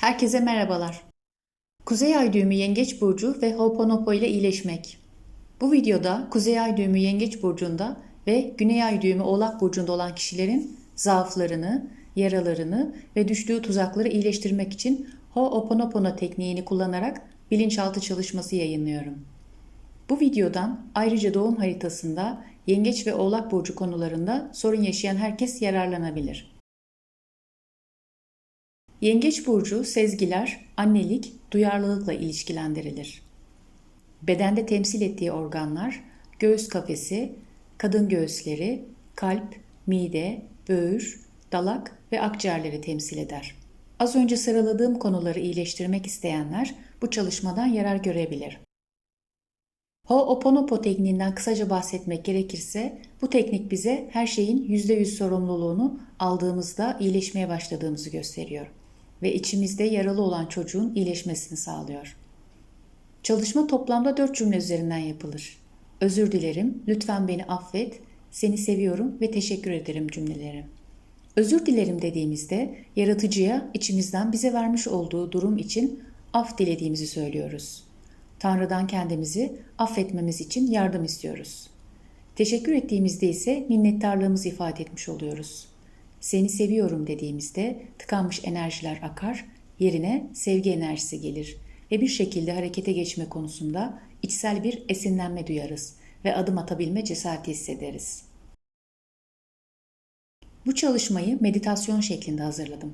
Herkese merhabalar. Kuzey ay düğümü Yengeç burcu ve Ho'oponopo ile iyileşmek. Bu videoda Kuzey ay düğümü Yengeç burcunda ve Güney ay düğümü Oğlak burcunda olan kişilerin zaaflarını, yaralarını ve düştüğü tuzakları iyileştirmek için Ho'oponopono tekniğini kullanarak bilinçaltı çalışması yayınlıyorum. Bu videodan ayrıca doğum haritasında Yengeç ve Oğlak burcu konularında sorun yaşayan herkes yararlanabilir. Yengeç burcu sezgiler, annelik, duyarlılıkla ilişkilendirilir. Bedende temsil ettiği organlar göğüs kafesi, kadın göğüsleri, kalp, mide, böğür, dalak ve akciğerleri temsil eder. Az önce sıraladığım konuları iyileştirmek isteyenler bu çalışmadan yarar görebilir. Ho'oponopo tekniğinden kısaca bahsetmek gerekirse bu teknik bize her şeyin %100 sorumluluğunu aldığımızda iyileşmeye başladığımızı gösteriyor ve içimizde yaralı olan çocuğun iyileşmesini sağlıyor. Çalışma toplamda 4 cümle üzerinden yapılır. Özür dilerim, lütfen beni affet, seni seviyorum ve teşekkür ederim cümleleri. Özür dilerim dediğimizde yaratıcıya içimizden bize vermiş olduğu durum için af dilediğimizi söylüyoruz. Tanrı'dan kendimizi affetmemiz için yardım istiyoruz. Teşekkür ettiğimizde ise minnettarlığımızı ifade etmiş oluyoruz. Seni seviyorum dediğimizde tıkanmış enerjiler akar, yerine sevgi enerjisi gelir ve bir şekilde harekete geçme konusunda içsel bir esinlenme duyarız ve adım atabilme cesareti hissederiz. Bu çalışmayı meditasyon şeklinde hazırladım.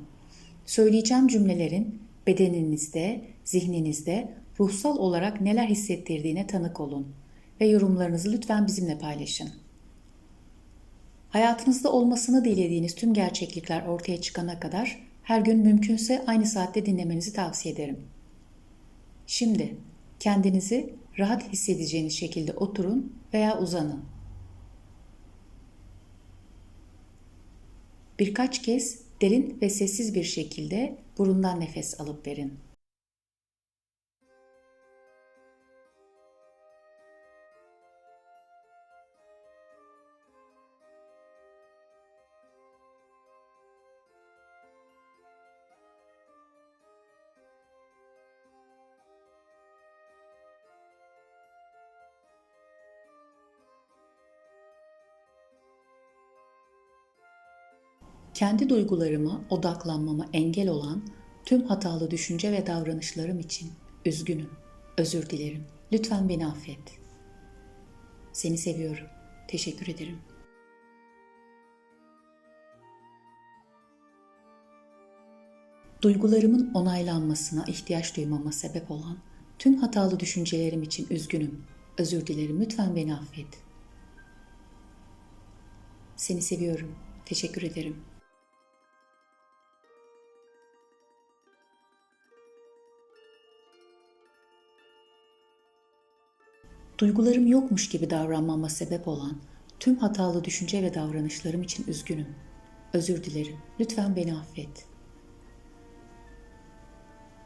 Söyleyeceğim cümlelerin bedeninizde, zihninizde ruhsal olarak neler hissettirdiğine tanık olun ve yorumlarınızı lütfen bizimle paylaşın. Hayatınızda olmasını dilediğiniz tüm gerçeklikler ortaya çıkana kadar her gün mümkünse aynı saatte dinlemenizi tavsiye ederim. Şimdi kendinizi rahat hissedeceğiniz şekilde oturun veya uzanın. Birkaç kez derin ve sessiz bir şekilde burundan nefes alıp verin. Kendi duygularıma odaklanmama engel olan tüm hatalı düşünce ve davranışlarım için üzgünüm. Özür dilerim. Lütfen beni affet. Seni seviyorum. Teşekkür ederim. Duygularımın onaylanmasına ihtiyaç duymama sebep olan tüm hatalı düşüncelerim için üzgünüm. Özür dilerim. Lütfen beni affet. Seni seviyorum. Teşekkür ederim. Duygularım yokmuş gibi davranmama sebep olan tüm hatalı düşünce ve davranışlarım için üzgünüm. Özür dilerim. Lütfen beni affet.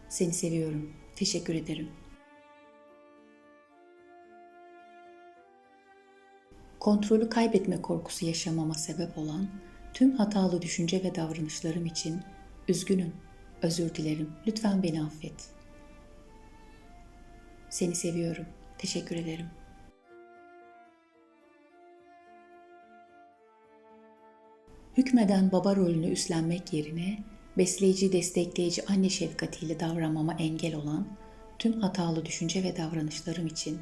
Seni seviyorum. Teşekkür ederim. Kontrolü kaybetme korkusu yaşamama sebep olan tüm hatalı düşünce ve davranışlarım için üzgünüm. Özür dilerim. Lütfen beni affet. Seni seviyorum. Teşekkür ederim. Hükmeden baba rolünü üstlenmek yerine besleyici, destekleyici anne şefkatiyle davranmama engel olan tüm hatalı düşünce ve davranışlarım için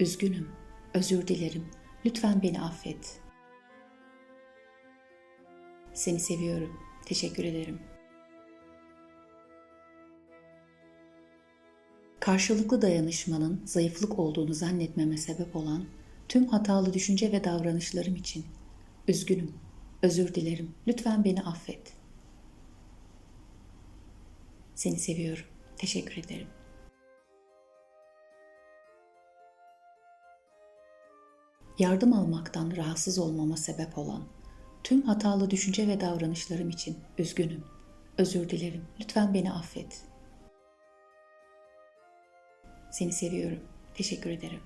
üzgünüm, özür dilerim. Lütfen beni affet. Seni seviyorum. Teşekkür ederim. Karşılıklı dayanışmanın zayıflık olduğunu zannetmeme sebep olan tüm hatalı düşünce ve davranışlarım için üzgünüm, özür dilerim. Lütfen beni affet. Seni seviyorum. Teşekkür ederim. Yardım almaktan rahatsız olmama sebep olan tüm hatalı düşünce ve davranışlarım için üzgünüm. Özür dilerim. Lütfen beni affet. Seni seviyorum. Teşekkür ederim.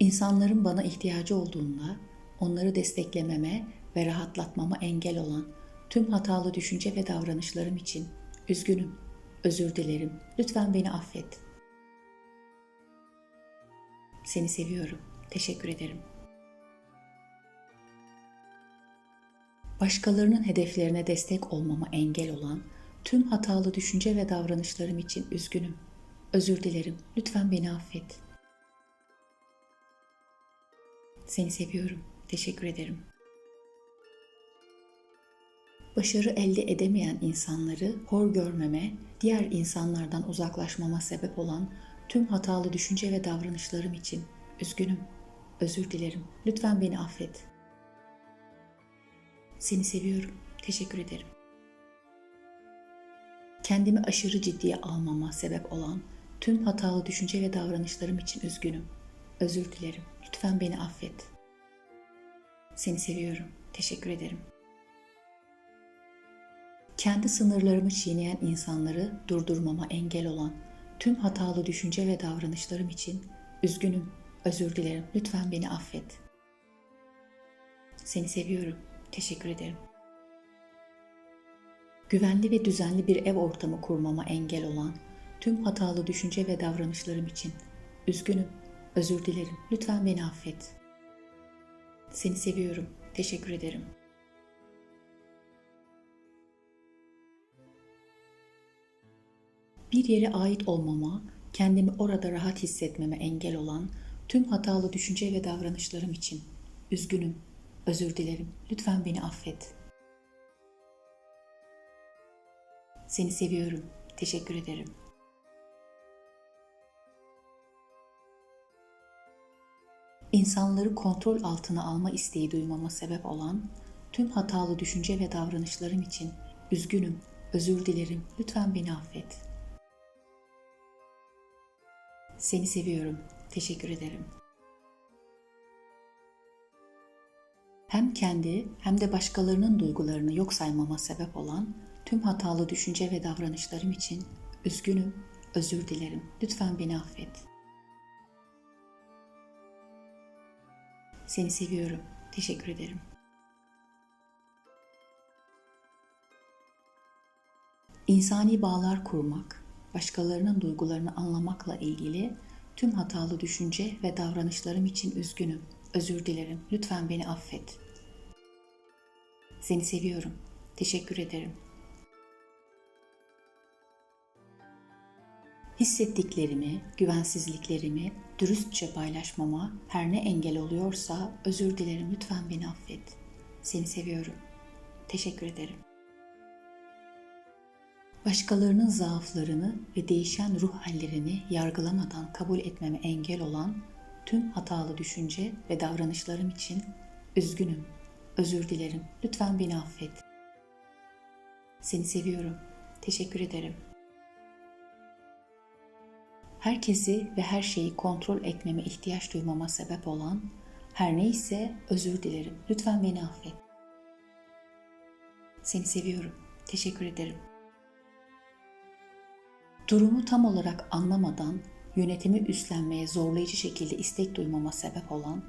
İnsanların bana ihtiyacı olduğunda onları desteklememe ve rahatlatmama engel olan tüm hatalı düşünce ve davranışlarım için üzgünüm. Özür dilerim. Lütfen beni affet. Seni seviyorum. Teşekkür ederim. Başkalarının hedeflerine destek olmama engel olan tüm hatalı düşünce ve davranışlarım için üzgünüm. Özür dilerim. Lütfen beni affet. Seni seviyorum. Teşekkür ederim. Başarı elde edemeyen insanları hor görmeme, diğer insanlardan uzaklaşmama sebep olan tüm hatalı düşünce ve davranışlarım için üzgünüm. Özür dilerim. Lütfen beni affet. Seni seviyorum. Teşekkür ederim. Kendimi aşırı ciddiye almama sebep olan tüm hatalı düşünce ve davranışlarım için üzgünüm. Özür dilerim. Lütfen beni affet. Seni seviyorum. Teşekkür ederim. Kendi sınırlarımı çiğneyen insanları durdurmama engel olan tüm hatalı düşünce ve davranışlarım için üzgünüm. Özür dilerim. Lütfen beni affet. Seni seviyorum. Teşekkür ederim. Güvenli ve düzenli bir ev ortamı kurmama engel olan tüm hatalı düşünce ve davranışlarım için üzgünüm. Özür dilerim. Lütfen beni affet. Seni seviyorum. Teşekkür ederim. Bir yere ait olmama, kendimi orada rahat hissetmeme engel olan tüm hatalı düşünce ve davranışlarım için üzgünüm. Özür dilerim. Lütfen beni affet. Seni seviyorum. Teşekkür ederim. İnsanları kontrol altına alma isteği duymama sebep olan tüm hatalı düşünce ve davranışlarım için üzgünüm. Özür dilerim. Lütfen beni affet. Seni seviyorum. Teşekkür ederim. Hem kendi hem de başkalarının duygularını yok saymama sebep olan tüm hatalı düşünce ve davranışlarım için üzgünüm, özür dilerim. Lütfen beni affet. Seni seviyorum. Teşekkür ederim. İnsani bağlar kurmak, başkalarının duygularını anlamakla ilgili tüm hatalı düşünce ve davranışlarım için üzgünüm. Özür dilerim. Lütfen beni affet. Seni seviyorum. Teşekkür ederim. Hissettiklerimi, güvensizliklerimi dürüstçe paylaşmama her ne engel oluyorsa özür dilerim. Lütfen beni affet. Seni seviyorum. Teşekkür ederim. Başkalarının zaaflarını ve değişen ruh hallerini yargılamadan kabul etmeme engel olan tüm hatalı düşünce ve davranışlarım için üzgünüm. Özür dilerim. Lütfen beni affet. Seni seviyorum. Teşekkür ederim. Herkesi ve her şeyi kontrol etmeme ihtiyaç duymama sebep olan her neyse özür dilerim. Lütfen beni affet. Seni seviyorum. Teşekkür ederim. Durumu tam olarak anlamadan yönetimi üstlenmeye zorlayıcı şekilde istek duymama sebep olan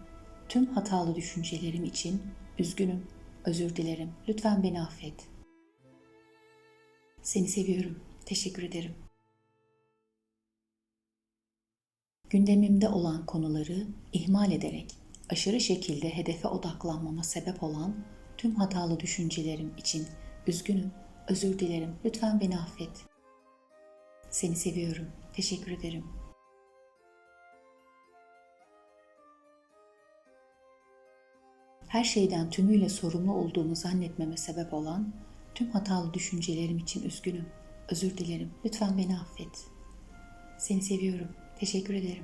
tüm hatalı düşüncelerim için üzgünüm, özür dilerim. Lütfen beni affet. Seni seviyorum. Teşekkür ederim. Gündemimde olan konuları ihmal ederek aşırı şekilde hedefe odaklanmama sebep olan tüm hatalı düşüncelerim için üzgünüm, özür dilerim. Lütfen beni affet. Seni seviyorum. Teşekkür ederim. Her şeyden tümüyle sorumlu olduğumu zannetmeme sebep olan tüm hatalı düşüncelerim için üzgünüm. Özür dilerim. Lütfen beni affet. Seni seviyorum. Teşekkür ederim.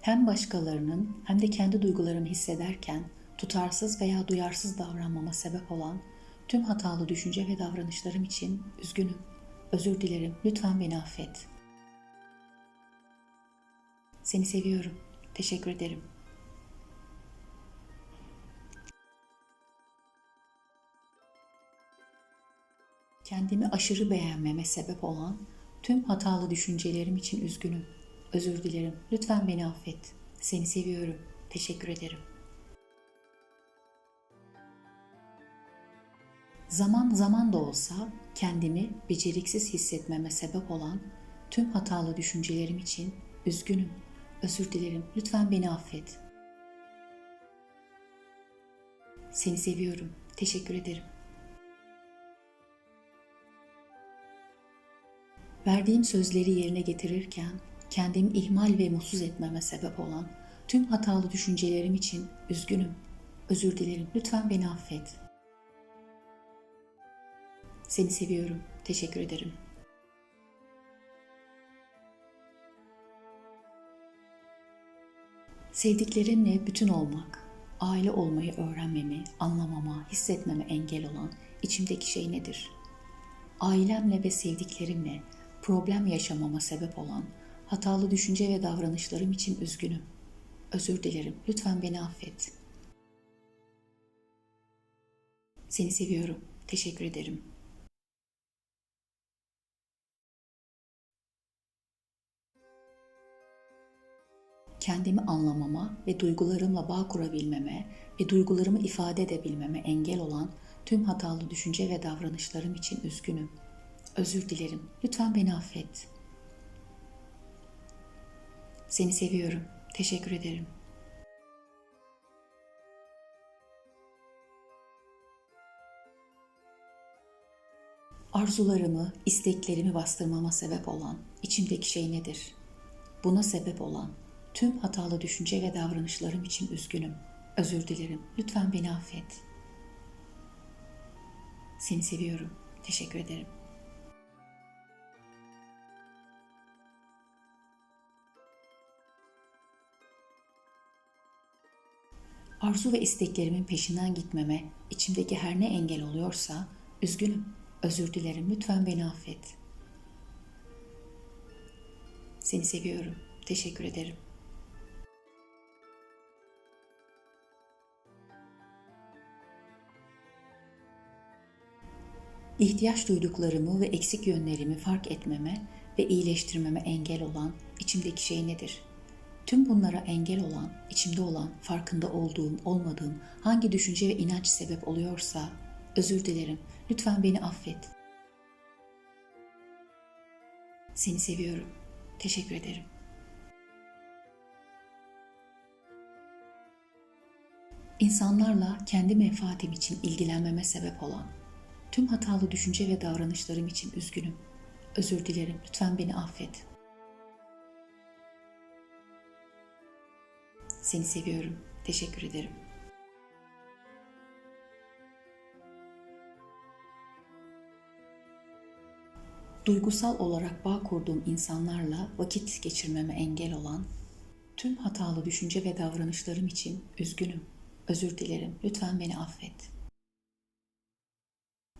Hem başkalarının hem de kendi duygularımı hissederken tutarsız veya duyarsız davranmama sebep olan tüm hatalı düşünce ve davranışlarım için üzgünüm. Özür dilerim. Lütfen beni affet. Seni seviyorum. Teşekkür ederim. Kendimi aşırı beğenmeme sebep olan tüm hatalı düşüncelerim için üzgünüm. Özür dilerim. Lütfen beni affet. Seni seviyorum. Teşekkür ederim. Zaman zaman da olsa kendimi beceriksiz hissetmeme sebep olan tüm hatalı düşüncelerim için üzgünüm. Özür dilerim. Lütfen beni affet. Seni seviyorum. Teşekkür ederim. Verdiğim sözleri yerine getirirken kendimi ihmal ve mutsuz etmeme sebep olan tüm hatalı düşüncelerim için üzgünüm. Özür dilerim. Lütfen beni affet. Seni seviyorum. Teşekkür ederim. Sevdiklerimle bütün olmak, aile olmayı öğrenmemi, anlamama, hissetmeme engel olan içimdeki şey nedir? Ailemle ve sevdiklerimle problem yaşamama sebep olan hatalı düşünce ve davranışlarım için üzgünüm. Özür dilerim. Lütfen beni affet. Seni seviyorum. Teşekkür ederim. Kendimi anlamama ve duygularımla bağ kurabilmeme ve duygularımı ifade edebilmeme engel olan tüm hatalı düşünce ve davranışlarım için üzgünüm. Özür dilerim. Lütfen beni affet. Seni seviyorum. Teşekkür ederim. Arzularımı, isteklerimi bastırmama sebep olan içimdeki şey nedir? Buna sebep olan tüm hatalı düşünce ve davranışlarım için üzgünüm. Özür dilerim. Lütfen beni affet. Seni seviyorum. Teşekkür ederim. Arzu ve isteklerimin peşinden gitmeme içimdeki her ne engel oluyorsa üzgünüm. Özür dilerim. Lütfen beni affet. Seni seviyorum. Teşekkür ederim. İhtiyaç duyduklarımı ve eksik yönlerimi fark etmeme ve iyileştirmeme engel olan içimdeki şey nedir? Tüm bunlara engel olan, içimde olan, farkında olduğum, olmadığım hangi düşünce ve inanç sebep oluyorsa özür dilerim. Lütfen beni affet. Seni seviyorum. Teşekkür ederim. İnsanlarla kendi menfaatim için ilgilenmeme sebep olan tüm hatalı düşünce ve davranışlarım için üzgünüm. Özür dilerim. Lütfen beni affet. Seni seviyorum. Teşekkür ederim. Duygusal olarak bağ kurduğum insanlarla vakit geçirmeme engel olan tüm hatalı düşünce ve davranışlarım için üzgünüm. Özür dilerim. Lütfen beni affet.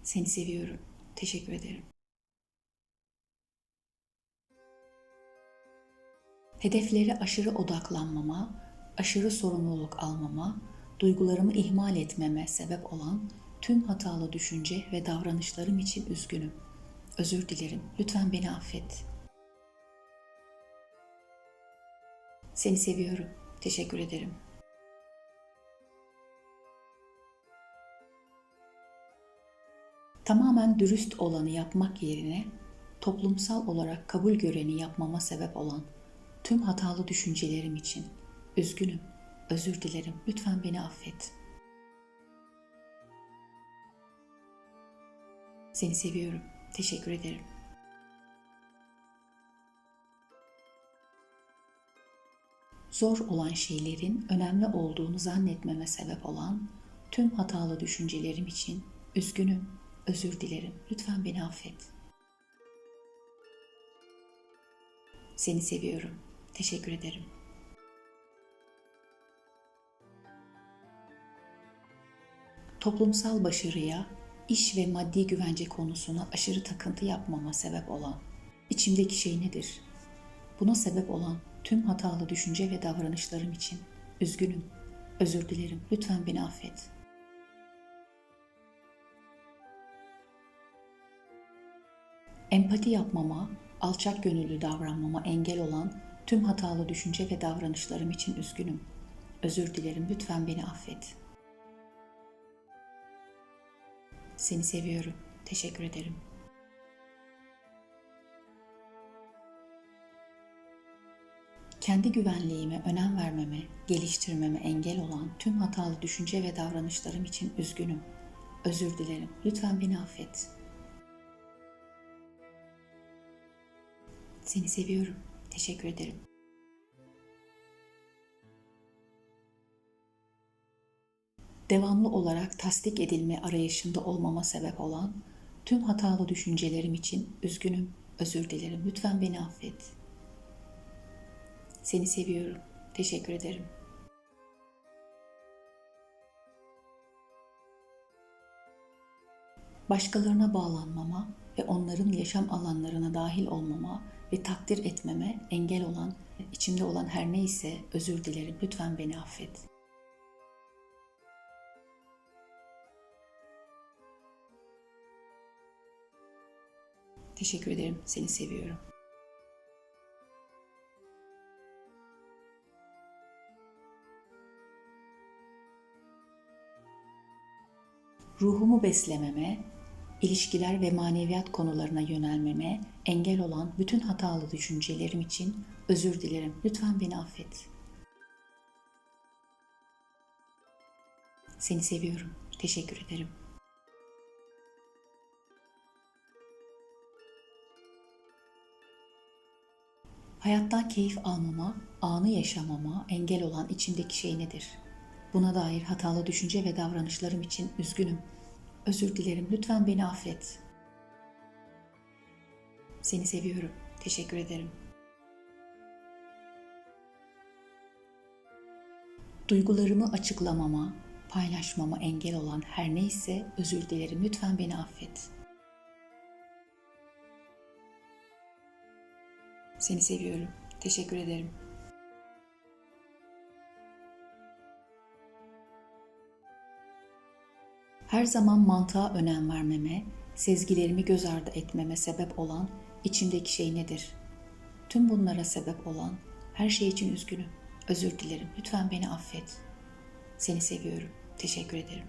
Seni seviyorum. Teşekkür ederim. Hedeflere aşırı odaklanmama, aşırı sorumluluk almama, duygularımı ihmal etmeme sebep olan tüm hatalı düşünce ve davranışlarım için üzgünüm. Özür dilerim. Lütfen beni affet. Seni seviyorum. Teşekkür ederim. Tamamen dürüst olanı yapmak yerine toplumsal olarak kabul göreni yapmama sebep olan tüm hatalı düşüncelerim için üzgünüm, özür dilerim. Lütfen beni affet. Seni seviyorum. Teşekkür ederim. Zor olan şeylerin önemli olduğunu zannetmeme sebep olan tüm hatalı düşüncelerim için üzgünüm, özür dilerim. Lütfen beni affet. Seni seviyorum. Teşekkür ederim. Toplumsal başarıya, iş ve maddi güvence konusuna aşırı takıntı yapmama sebep olan içimdeki şey nedir? Buna sebep olan tüm hatalı düşünce ve davranışlarım için üzgünüm. Özür dilerim. Lütfen beni affet. Empati yapmama, alçak gönüllü davranmama engel olan tüm hatalı düşünce ve davranışlarım için üzgünüm. Özür dilerim. Lütfen beni affet. Seni seviyorum. Teşekkür ederim. Kendi güvenliğime önem vermeme, geliştirmeme engel olan tüm hatalı düşünce ve davranışlarım için üzgünüm. Özür dilerim. Lütfen beni affet. Seni seviyorum. Teşekkür ederim. Devamlı olarak tasdik edilme arayışında olmama sebep olan tüm hatalı düşüncelerim için üzgünüm. Özür dilerim. Lütfen beni affet. Seni seviyorum. Teşekkür ederim. Başkalarına bağlanmama ve onların yaşam alanlarına dahil olmama ve takdir etmeme engel olan, içimde olan her neyse özür dilerim. Lütfen beni affet. Teşekkür ederim. Seni seviyorum. ruhumu beslememe, ilişkiler ve maneviyat konularına yönelmeme engel olan bütün hatalı düşüncelerim için özür dilerim. Lütfen beni affet. Seni seviyorum. Teşekkür ederim. Hayattan keyif almama, anı yaşamama engel olan içimdeki şey nedir? Buna dair hatalı düşünce ve davranışlarım için üzgünüm. Özür dilerim. Lütfen beni affet. Seni seviyorum. Teşekkür ederim. Duygularımı açıklamama, paylaşmama engel olan her neyse özür dilerim. Lütfen beni affet. Seni seviyorum. Teşekkür ederim. Her zaman mantığa önem vermeme, sezgilerimi göz ardı etmeme sebep olan içimdeki şey nedir? Tüm bunlara sebep olan her şey için üzgünüm. Özür dilerim. Lütfen beni affet. Seni seviyorum. Teşekkür ederim.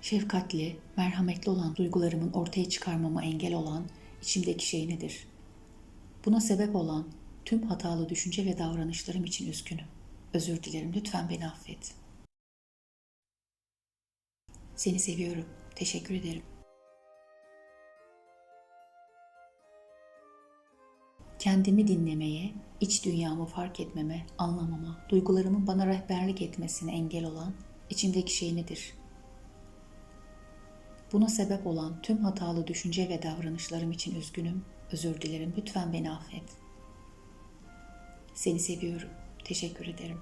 Şefkatli, merhametli olan duygularımın ortaya çıkarmama engel olan içimdeki şey nedir? Buna sebep olan tüm hatalı düşünce ve davranışlarım için üzgünüm. Özür dilerim. Lütfen beni affet. Seni seviyorum. Teşekkür ederim. Kendimi dinlemeye, iç dünyamı fark etmeme, anlamama, duygularımın bana rehberlik etmesine engel olan içimdeki şey nedir? Buna sebep olan tüm hatalı düşünce ve davranışlarım için üzgünüm, özür dilerim. Lütfen beni affet. Seni seviyorum. Teşekkür ederim.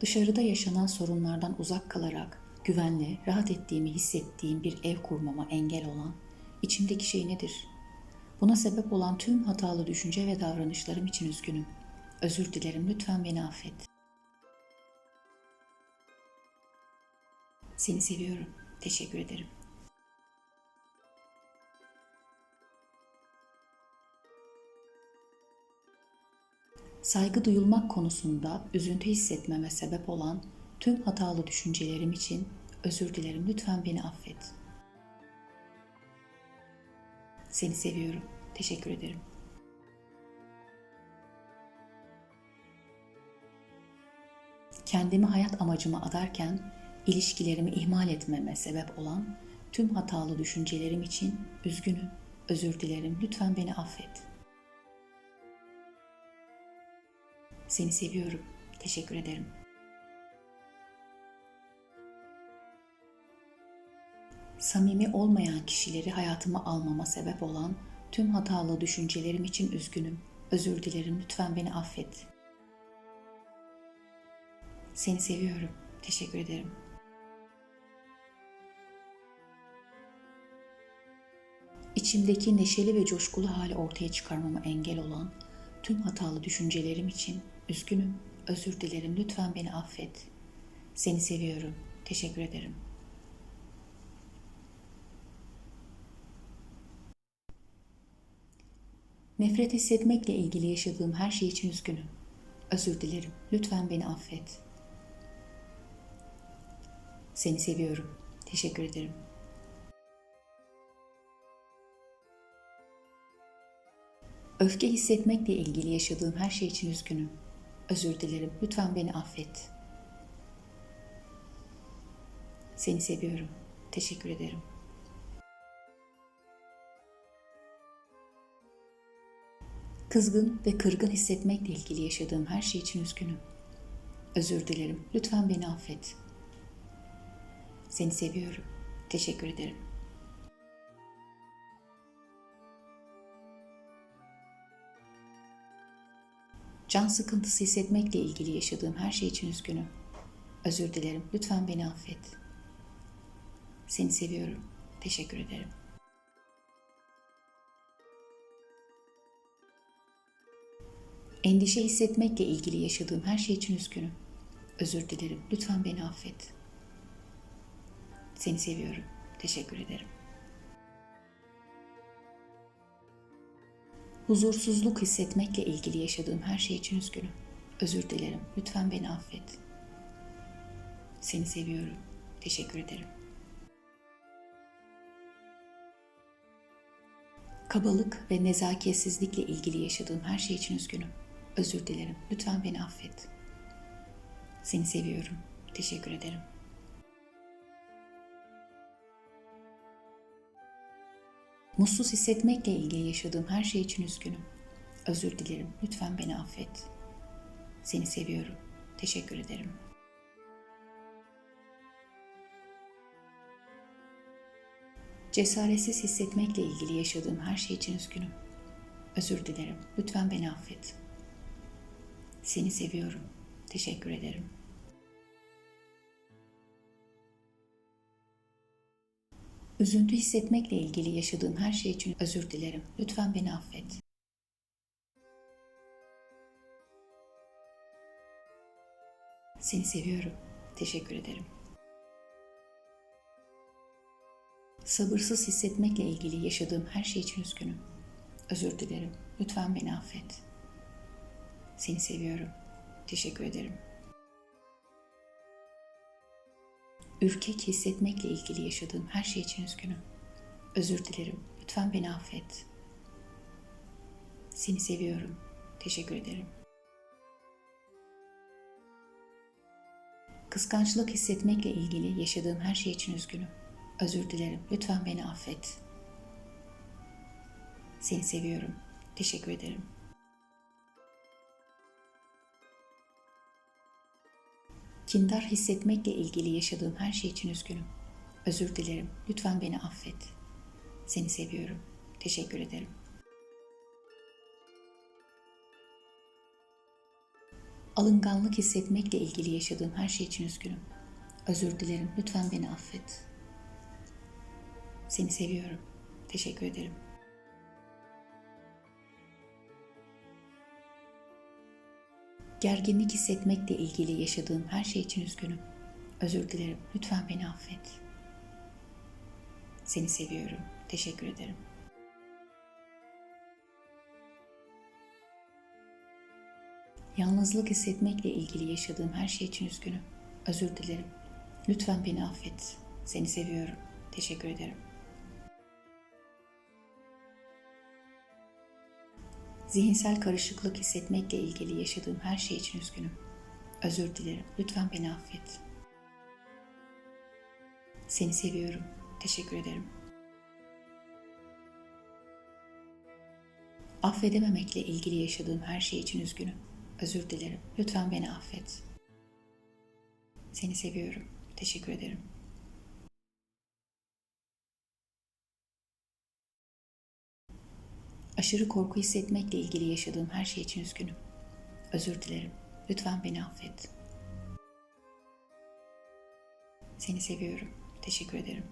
Dışarıda yaşanan sorunlardan uzak kalarak güvenli, rahat ettiğimi hissettiğim bir ev kurmama engel olan içimdeki şey nedir? Buna sebep olan tüm hatalı düşünce ve davranışlarım için üzgünüm. Özür dilerim, lütfen beni affet. Seni seviyorum. Teşekkür ederim. Saygı duyulmak konusunda üzüntü hissetmeme sebep olan tüm hatalı düşüncelerim için özür dilerim. Lütfen beni affet. Seni seviyorum. Teşekkür ederim. Kendimi hayat amacıma adarken ilişkilerimi ihmal etmeme sebep olan tüm hatalı düşüncelerim için üzgünüm. Özür dilerim. Lütfen beni affet. Seni seviyorum. Teşekkür ederim. Samimi olmayan kişileri hayatıma almama sebep olan tüm hatalı düşüncelerim için üzgünüm. Özür dilerim. Lütfen beni affet. Seni seviyorum. Teşekkür ederim. İçimdeki neşeli ve coşkulu hali ortaya çıkarmama engel olan tüm hatalı düşüncelerim için Üzgünüm, özür dilerim. Lütfen beni affet. Seni seviyorum. Teşekkür ederim. Nefret hissetmekle ilgili yaşadığım her şey için üzgünüm. Özür dilerim. Lütfen beni affet. Seni seviyorum. Teşekkür ederim. Öfke hissetmekle ilgili yaşadığım her şey için üzgünüm. Özür dilerim. Lütfen beni affet. Seni seviyorum. Teşekkür ederim. Kızgın ve kırgın hissetmekle ilgili yaşadığım her şey için üzgünüm. Özür dilerim. Lütfen beni affet. Seni seviyorum. Teşekkür ederim. Can sıkıntısı hissetmekle ilgili yaşadığım her şey için üzgünüm. Özür dilerim. Lütfen beni affet. Seni seviyorum. Teşekkür ederim. Endişe hissetmekle ilgili yaşadığım her şey için üzgünüm. Özür dilerim. Lütfen beni affet. Seni seviyorum. Teşekkür ederim. Huzursuzluk hissetmekle ilgili yaşadığım her şey için üzgünüm. Özür dilerim. Lütfen beni affet. Seni seviyorum. Teşekkür ederim. Kabalık ve nezaketsizlikle ilgili yaşadığım her şey için üzgünüm. Özür dilerim. Lütfen beni affet. Seni seviyorum. Teşekkür ederim. Mutsuz hissetmekle ilgili yaşadığım her şey için üzgünüm. Özür dilerim. Lütfen beni affet. Seni seviyorum. Teşekkür ederim. Cesaretsiz hissetmekle ilgili yaşadığım her şey için üzgünüm. Özür dilerim. Lütfen beni affet. Seni seviyorum. Teşekkür ederim. Üzüntü hissetmekle ilgili yaşadığım her şey için özür dilerim. Lütfen beni affet. Seni seviyorum. Teşekkür ederim. Sabırsız hissetmekle ilgili yaşadığım her şey için üzgünüm. Özür dilerim. Lütfen beni affet. Seni seviyorum. Teşekkür ederim. Ürkek hissetmekle ilgili yaşadığım her şey için üzgünüm. Özür dilerim. Lütfen beni affet. Seni seviyorum. Teşekkür ederim. Kıskançlık hissetmekle ilgili yaşadığım her şey için üzgünüm. Özür dilerim. Lütfen beni affet. Seni seviyorum. Teşekkür ederim. Kindar hissetmekle ilgili yaşadığım her şey için üzgünüm. Özür dilerim. Lütfen beni affet. Seni seviyorum. Teşekkür ederim. Alınganlık hissetmekle ilgili yaşadığım her şey için üzgünüm. Özür dilerim. Lütfen beni affet. Seni seviyorum. Teşekkür ederim. Gerginlik hissetmekle ilgili yaşadığım her şey için üzgünüm. Özür dilerim. Lütfen beni affet. Seni seviyorum. Teşekkür ederim. Yalnızlık hissetmekle ilgili yaşadığım her şey için üzgünüm. Özür dilerim. Lütfen beni affet. Seni seviyorum. Teşekkür ederim. Zihinsel karışıklık hissetmekle ilgili yaşadığım her şey için üzgünüm. Özür dilerim. Lütfen beni affet. Seni seviyorum. Teşekkür ederim. Affedememekle ilgili yaşadığım her şey için üzgünüm. Özür dilerim. Lütfen beni affet. Seni seviyorum. Teşekkür ederim. Aşırı korku hissetmekle ilgili yaşadığım her şey için üzgünüm. Özür dilerim. Lütfen beni affet. Seni seviyorum. Teşekkür ederim.